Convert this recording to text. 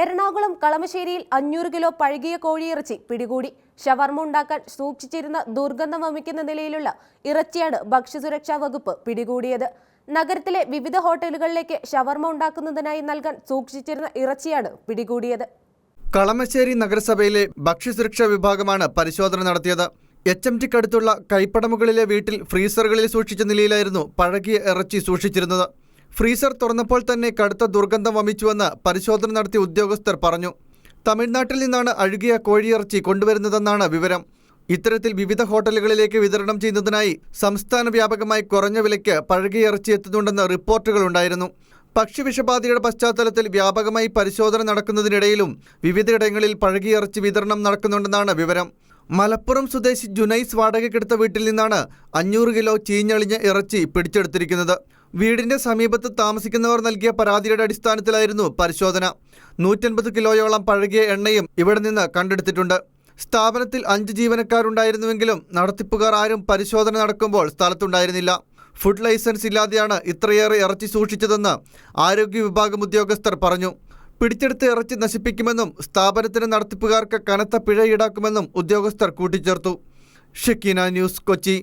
എറണാകുളം കളമശ്ശേരിയിൽ അഞ്ഞൂറ് കിലോ പഴകിയ കോഴിയിറച്ചി പിടികൂടി. ഷവർമ ഉണ്ടാക്കാൻ സൂക്ഷിച്ചിരുന്ന ദുർഗന്ധം വമിക്കുന്ന നിലയിലുള്ള ഇറച്ചിയാണ് ഭക്ഷ്യസുരക്ഷാ വകുപ്പ് പിടികൂടിയത്. നഗരത്തിലെ വിവിധ ഹോട്ടലുകളിലേക്ക് ഷവർമ ഉണ്ടാക്കുന്നതിനായി നൽകാൻ സൂക്ഷിച്ചിരുന്ന ഇറച്ചിയാണ് പിടികൂടിയത്. കളമശ്ശേരി നഗരസഭയിലെ ഭക്ഷ്യസുരക്ഷാ വിഭാഗമാണ് പരിശോധന നടത്തിയത്. എച്ച് എം ടിക്കടുത്തുള്ള കൈപ്പടമുകളിലെ വീട്ടിൽ ഫ്രീസറുകളിൽ സൂക്ഷിച്ച നിലയിലായിരുന്നു പഴകിയ ഇറച്ചി സൂക്ഷിച്ചിരുന്നത്. ഫ്രീസർ തുറന്നപ്പോൾ തന്നെ കടുത്ത ദുർഗന്ധം വമിച്ചുവെന്ന് പരിശോധന നടത്തിയ ഉദ്യോഗസ്ഥർ പറഞ്ഞു. തമിഴ്നാട്ടിൽ നിന്നാണ് അഴുകിയ കോഴിയിറച്ചി കൊണ്ടുവരുന്നതെന്നാണ് വിവരം. ഇത്തരത്തിൽ വിവിധ ഹോട്ടലുകളിലേക്ക് വിതരണം ചെയ്യുന്നതിനായി സംസ്ഥാന വ്യാപകമായി കുറഞ്ഞ വിലയ്ക്ക് പഴകിയ ഇറച്ചി എത്തുന്നുണ്ടെന്ന് റിപ്പോർട്ടുകളുണ്ടായിരുന്നു പക്ഷിവിഷബാധയുടെ പശ്ചാത്തലത്തിൽ വ്യാപകമായി പരിശോധന നടക്കുന്നതിനിടയിലും വിവിധയിടങ്ങളിൽ പഴകിയ ഇറച്ചി വിതരണം നടക്കുന്നുണ്ടെന്നാണ് വിവരം. മലപ്പുറം സ്വദേശി ജുനൈസ് വാടകയ്ക്കെടുത്ത വീട്ടിൽ നിന്നാണ് അഞ്ഞൂറ് കിലോ ചീഞ്ഞളിഞ്ഞ ഇറച്ചി പിടിച്ചെടുത്തിരിക്കുന്നത്. വീടിന്റെ സമീപത്ത് താമസിക്കുന്നവർ നൽകിയ പരാതിയുടെ അടിസ്ഥാനത്തിലായിരുന്നു പരിശോധന. നൂറ്റൻപത് കിലോയോളം പഴകിയ എണ്ണയും ഇവിടെ നിന്ന് കണ്ടെടുത്തിട്ടുണ്ട്. സ്ഥാപനത്തിൽ അഞ്ച് ജീവനക്കാരുണ്ടായിരുന്നുവെങ്കിലും നടത്തിപ്പുകാർ ആരും പരിശോധന നടക്കുമ്പോൾ സ്ഥലത്തുണ്ടായിരുന്നില്ല. ഫുഡ് ലൈസൻസ് ഇല്ലാതെയാണ് ഇത്രയേറെ ഇറച്ചി സൂക്ഷിച്ചതെന്ന് ആരോഗ്യ വിഭാഗം ഉദ്യോഗസ്ഥർ പറഞ്ഞു. പിടിച്ചെടുത്ത് ഇറച്ചി നശിപ്പിക്കുമെന്നും സ്ഥാപനത്തിന് നടത്തിപ്പുകാർക്ക് കനത്ത പിഴ ഈടാക്കുമെന്നും ഉദ്യോഗസ്ഥർ കൂട്ടിച്ചേർത്തു. ഷക്കീന ന്യൂസ് കൊച്ചി.